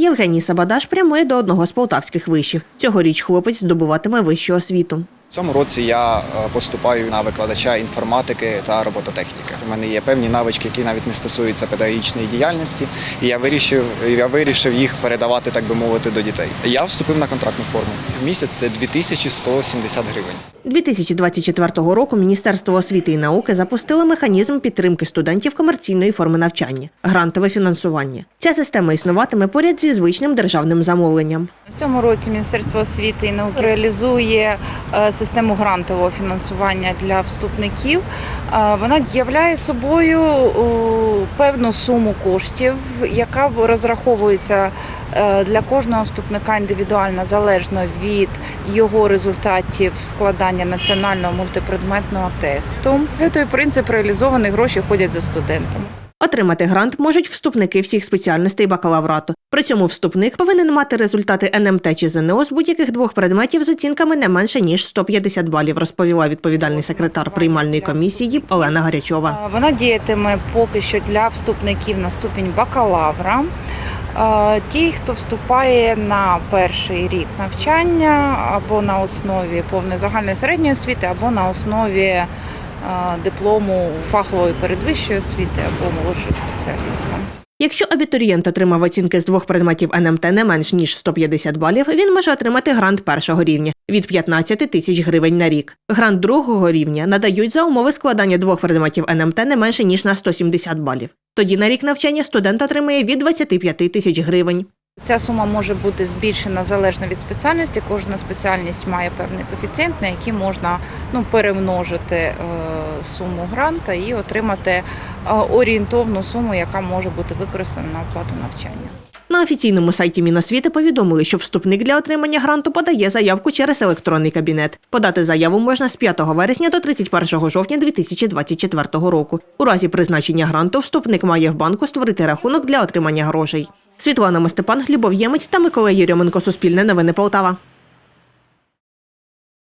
Євгеній Сабадаш прямує до одного з полтавських вишів. Цьогоріч хлопець здобуватиме вищу освіту. В цьому році я е, поступаю на викладача інформатики та робототехніки. У мене є певні навички, які навіть не стосуються педагогічної діяльності, і я вирішив, я вирішив їх передавати, так би мовити, до дітей. Я вступив на контрактну форму. В місяць це 2170 гривень. 2024 року Міністерство освіти і науки запустило механізм підтримки студентів комерційної форми навчання грантове фінансування. Ця система існуватиме поряд зі звичним державним замовленням. В цьому році Міністерство освіти і науки реалізує е, систему грантового фінансування для вступників. Е, Вона являє собою певну суму коштів, яка розраховується е, для кожного вступника індивідуально залежно від його результатів складання національного мультипредметного тесту. Це той принцип реалізований гроші ходять за студентами. Отримати грант можуть вступники всіх спеціальностей бакалаврату. При цьому вступник повинен мати результати НМТ чи ЗНО з будь-яких двох предметів з оцінками не менше ніж 150 балів, розповіла відповідальний секретар приймальної комісії Олена Гарячова. Вона діятиме поки що для вступників на ступінь бакалавра. Ті, хто вступає на перший рік навчання або на основі повної загальної середньої освіти, або на основі диплому фахової передвищої освіти або молодшого спеціаліста. Якщо абітурієнт отримав оцінки з двох предметів НМТ не менш ніж 150 балів, він може отримати грант першого рівня від 15 тисяч гривень на рік. Грант другого рівня надають за умови складання двох предметів НМТ не менше ніж на 170 балів. Тоді на рік навчання студент отримує від 25 тисяч гривень. Ця сума може бути збільшена залежно від спеціальності. Кожна спеціальність має певний коефіцієнт, на який можна ну, перемножити е, суму гранта і отримати е, орієнтовну суму, яка може бути використана на оплату навчання. Офіційному сайті Міносвіти повідомили, що вступник для отримання гранту подає заявку через електронний кабінет. Подати заяву можна з 5 вересня до 31 жовтня 2024 року. У разі призначення гранту вступник має в банку створити рахунок для отримання грошей. Світлана Мостепан, Любов Ємець та Микола Єрьоменко. Суспільне новини Полтава.